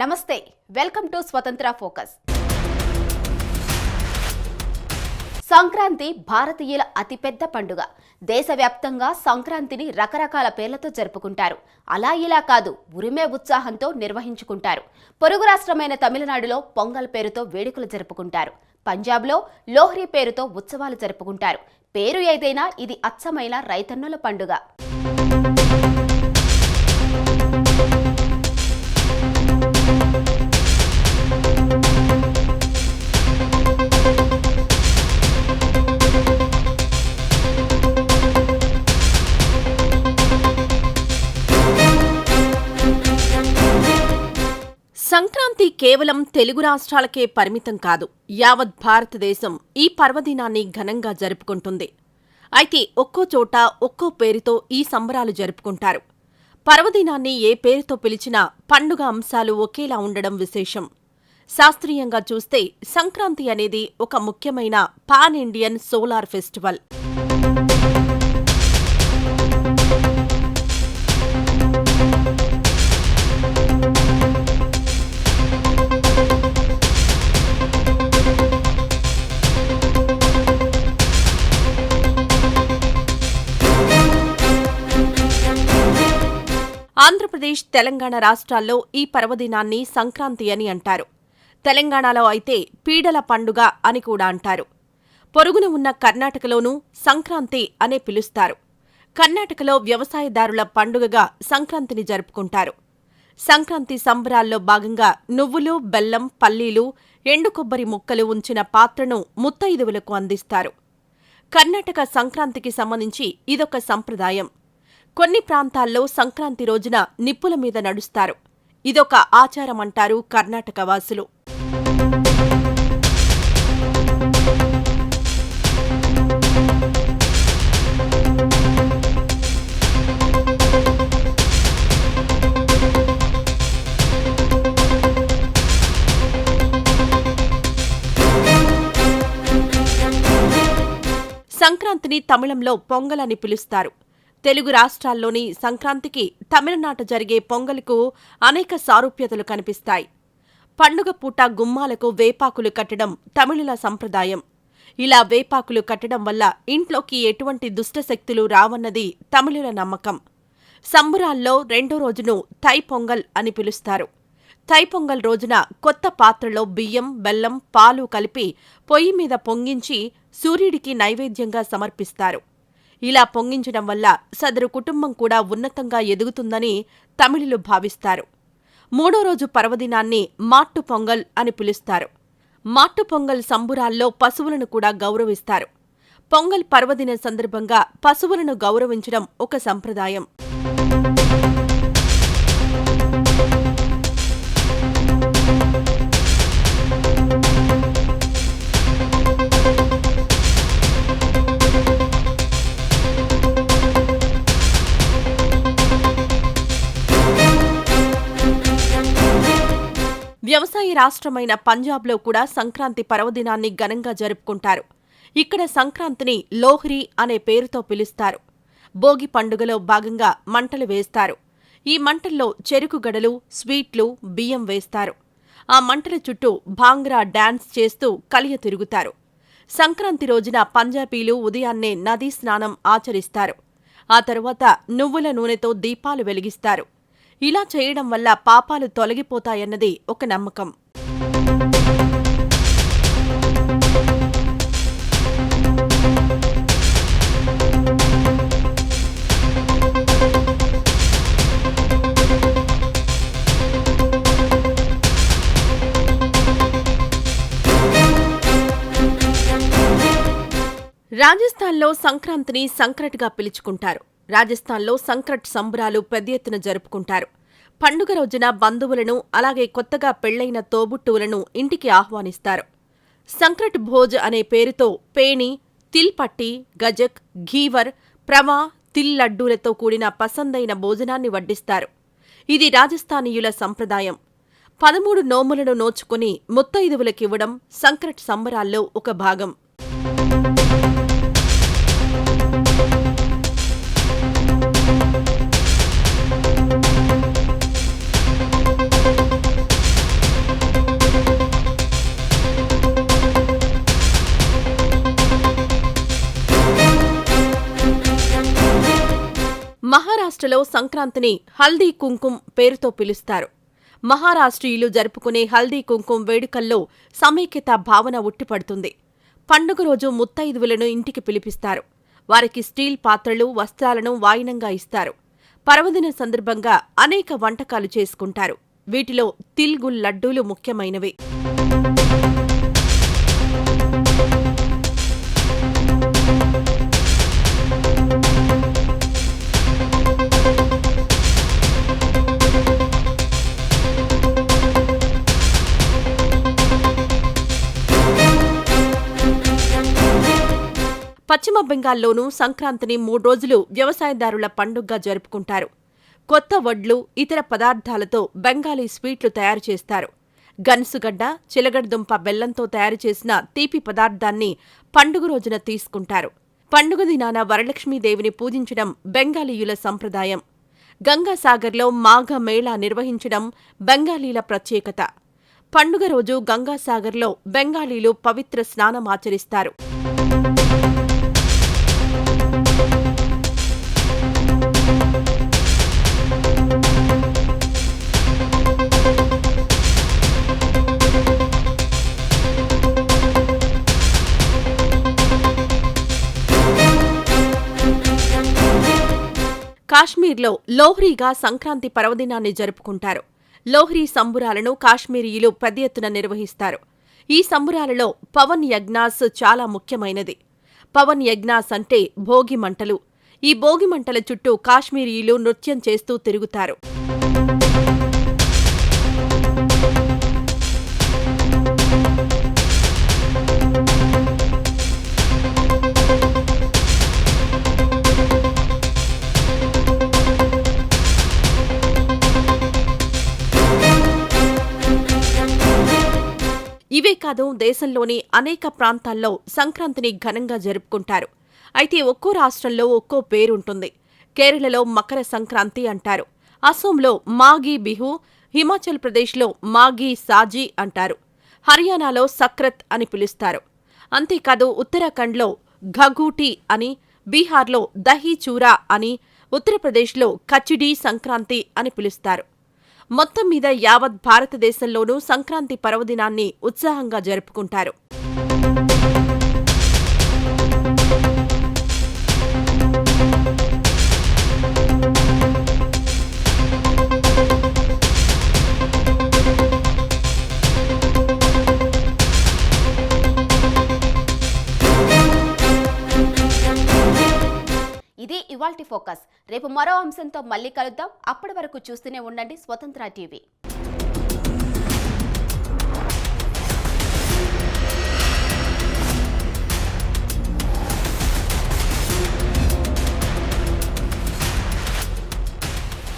నమస్తే welcome to Swatantra focus. Sankranti భారతీయుల అతిపెద్ద పండుగ. దేశవ్యాప్తంగా సంక్రాంతిని రకరకాల పేర్లతో జరుపుకుంటారు. అలా ఇలా కాదు ఉరిమే ఉత్సాహంతో నిర్వహించుకుంటారు. పొరుగు రాష్ట్రమైన తమిళనాడులో పొంగల్ పేరుతో వేడుకలు జరుపుకుంటారు. పంజాబ్లో లోహ్రీ పేరుతో ఉత్సవాలు జరుపుకుంటారు. పేరు ఏదైనా ఇది అచ్చమైన రైతన్నుల పండుగ. కేవలం తెలుగు రాష్ట్రాలకే పరిమితం కాదు యావత్ భారతదేశం ఈ పర్వదినాన్ని ఘనంగా జరుపుకుంటుంది. అయితే ఒక్కో చోట ఒక్కో పేరుతో ఈ సంబరాలు జరుపుకుంటారు. పర్వదినాన్ని ఏ పేరుతో పిలిచినా పండుగ అంశాలు ఒకేలా ఉండడం విశేషం. శాస్త్రీయంగా చూస్తే సంక్రాంతి అనేది ఒక ముఖ్యమైన pan Indian solar festival. Andhra Pradesh Telangana రాష్ట్రాల్లో ఈ పర్వదినాన్ని సంక్రాంతి అని అంటారు. తెలంగాణలో అయితే పీడల పండుగ అని కూడా అంటారు. పొరుగున ఉన్న కర్ణాటకలోనూ సంక్రాంతి అనే పిలుస్తారు. కర్ణాటకలో వ్యవసాయదారుల పండుగగా సంక్రాంతిని జరుపుకుంటారు. సంక్రాంతి సంబరాల్లో భాగంగా నువ్వులు బెల్లం పల్లీలు ఎండు కొబ్బరి ముక్కలు ఉంచిన పాత్రను ముత్తైదువులకు అందిస్తారు. కర్ణాటక సంక్రాంతికి సంబంధించి ఇదొక సంప్రదాయం. కొన్ని ప్రాంతాల్లో సంక్రాంతి రోజున నిప్పుల మీద నడుస్తారు. ఇదొక ఆచారమంటారు కర్ణాటక వాసులు. సంక్రాంతిని తమిళంలో పొంగల్ అని పిలుస్తారు. తెలుగు రాష్ట్రాల్లోని సంక్రాంతికి తమిళనాట జరిగే పొంగల్కు అనేక సారూప్యతలు కనిపిస్తాయి. పండుగ పూట గుమ్మాలకు వేపాకులు కట్టడం తమిళుల సంప్రదాయం. ఇలా వేపాకులు కట్టడం వల్ల ఇంట్లోకి ఎటువంటి దుష్టశక్తులు రావన్నది తమిళుల నమ్మకం. సంబురాల్లో రెండో రోజును థై పొంగల్ అని పిలుస్తారు. థై పొంగల్ రోజున కొత్త పాత్రలో బియ్యం బెల్లం పాలు కలిపి పొయ్యి మీద పొంగించి సూర్యుడికి నైవేద్యంగా సమర్పిస్తారు. ఇలా పొంగించడం వల్ల సదరు కుటుంబం కూడా ఉన్నతంగా ఎదుగుతుందని తమిళులు భావిస్తారు. మూడో రోజు పర్వదినాన్ని మాట్టు పొంగల్ అని పిలుస్తారు. మాట్టు పొంగల్ సంబురాల్లో పశువులను కూడా గౌరవిస్తారు. పొంగల్ పర్వదిన సందర్భంగా పశువులను గౌరవించడం ఒక సంప్రదాయం. రాష్ట్రమైన పంజాబ్లో కూడా సంక్రాంతి పర్వదినాన్ని ఘనంగా జరుపుకుంటారు. ఇక్కడ సంక్రాంతిని లోహ్రీ అనే పేరుతో పిలుస్తారు. భోగి పండుగలో భాగంగా మంటలు వేస్తారు. ఈ మంటల్లో చెరుకు గడలు స్వీట్లు బియ్యం వేస్తారు. ఆ మంటల చుట్టూ భాంగ్రా డాన్స్ చేస్తూ కలియ తిరుగుతారు. సంక్రాంతి రోజున పంజాబీలు ఉదయాన్నే నదీ స్నానం ఆచరిస్తారు. ఆ తరువాత నువ్వుల నూనెతో దీపాలు వెలిగిస్తారు. ఇలా చేయడం వల్ల పాపాలు తొలగిపోతాయన్నది ఒక నమ్మకం. రాజస్థాన్లో సంక్రాంతిని సంక్రట్గా పిలుచుకుంటారు. రాజస్థాన్లో సంక్రట్ సంబరాలు పెద్ద ఎత్తున జరుపుకుంటారు. పండుగ రోజున బంధువులను అలాగే కొత్తగా పెళ్ళైన తోబుట్టువులను ఇంటికి ఆహ్వానిస్తారు. సంక్రట్ భోజ్ అనే పేరుతో పేణి తిల్పట్టి గజక్ ఘీవర్ ప్రవా తిల్ లడ్డూలతో కూడిన పసందైన భోజనాన్ని వడ్డిస్తారు. ఇది రాజస్థానీయుల సంప్రదాయం. పదమూడు నోములను నోచుకుని ముత్తైదువులకివ్వడం సంక్రట్ సంబరాల్లో ఒక భాగం. మహారాష్ట్రలో సంక్రాంతిని హల్దీ కుంకుం పేరుతో పిలుస్తారు. మహారాష్ట్రీయులు జరుపుకునే హల్దీ కుంకుం వేడుకల్లో సమైక్యత భావన ఉట్టిపడుతుంది. పండుగ రోజు ముత్తైదువులను ఇంటికి పిలిపిస్తారు. వారికి స్టీల్ పాత్రలు వస్త్రాలను వాయినంగా ఇస్తారు. పర్వదిన సందర్భంగా అనేక వంటకాలు చేసుకుంటారు. వీటిలో తిల్గుల్ లడ్డూలు ముఖ్యమైనవి. పశ్చిమ బెంగాల్లోనూ సంక్రాంతిని మూడు రోజులు వ్యవసాయదారుల పండుగగా జరుపుకుంటారు. కొత్త వడ్లు ఇతర పదార్థాలతో బెంగాలీ స్వీట్లు తయారు చేస్తారు. గన్సుగడ్డ చిలగడదుంప బెల్లంతో తయారు చేసిన తీపి పదార్థాన్ని పండుగ రోజున తీసుకుంటారు. పండుగ దినాన వరలక్ష్మీదేవిని పూజించడం బెంగాలీయుల సంప్రదాయం. గంగాసాగర్లో మాఘ మేళా నిర్వహించడం బెంగాలీల ప్రత్యేకత. పండుగ రోజు గంగాసాగర్లో బెంగాలీలు పవిత్ర స్నానం ఆచరిస్తారు. కాశ్మీర్లో లోహ్రీగా సంక్రాంతి పర్వదినాన్ని జరుపుకుంటారు. లోహ్రీ సంబురాలను కాశ్మీరీయులు పెద్ద ఎత్తున నిర్వహిస్తారు. ఈ సంబురాలలో పవన్ యజ్ఞాస్ చాలా ముఖ్యమైనది. పవన్ యజ్ఞాస్ అంటే భోగి మంటలు. ఈ భోగి మంటల చుట్టూ కాశ్మీరీయులు నృత్యం చేస్తూ తిరుగుతారు. కాదు దేశంలోని అనేక ప్రాంతాల్లో సంక్రాంతిని ఘనంగా జరుపుకుంటారు. అయితే ఒక్కో రాష్ట్రంలో ఒక్కో పేరుంటుంది. కేరళలో మకర సంక్రాంతి అంటారు. అసోంలో మాఘీ బిహు హిమాచల్ ప్రదేశ్లో మాఘీ సాజీ అంటారు. హర్యానాలో సక్రత్ అని పిలుస్తారు. అంతేకాదు ఉత్తరాఖండ్లో ఘగూటి అని బీహార్లో దహీ చూరా అని ఉత్తరప్రదేశ్లో కచిడీ సంక్రాంతి అని పిలుస్తారు. మొత్తం మీద యావత్ భారతదేశంలోనూ సంక్రాంతి పర్వదినాన్ని ఉత్సాహంగా జరుపుకుంటారు. రేపు మరో అంశంతో మళ్ళీ కలుద్దాం. అప్పటి వరకు చూస్తూనే ఉండండి స్వతంత్ర టీవీ.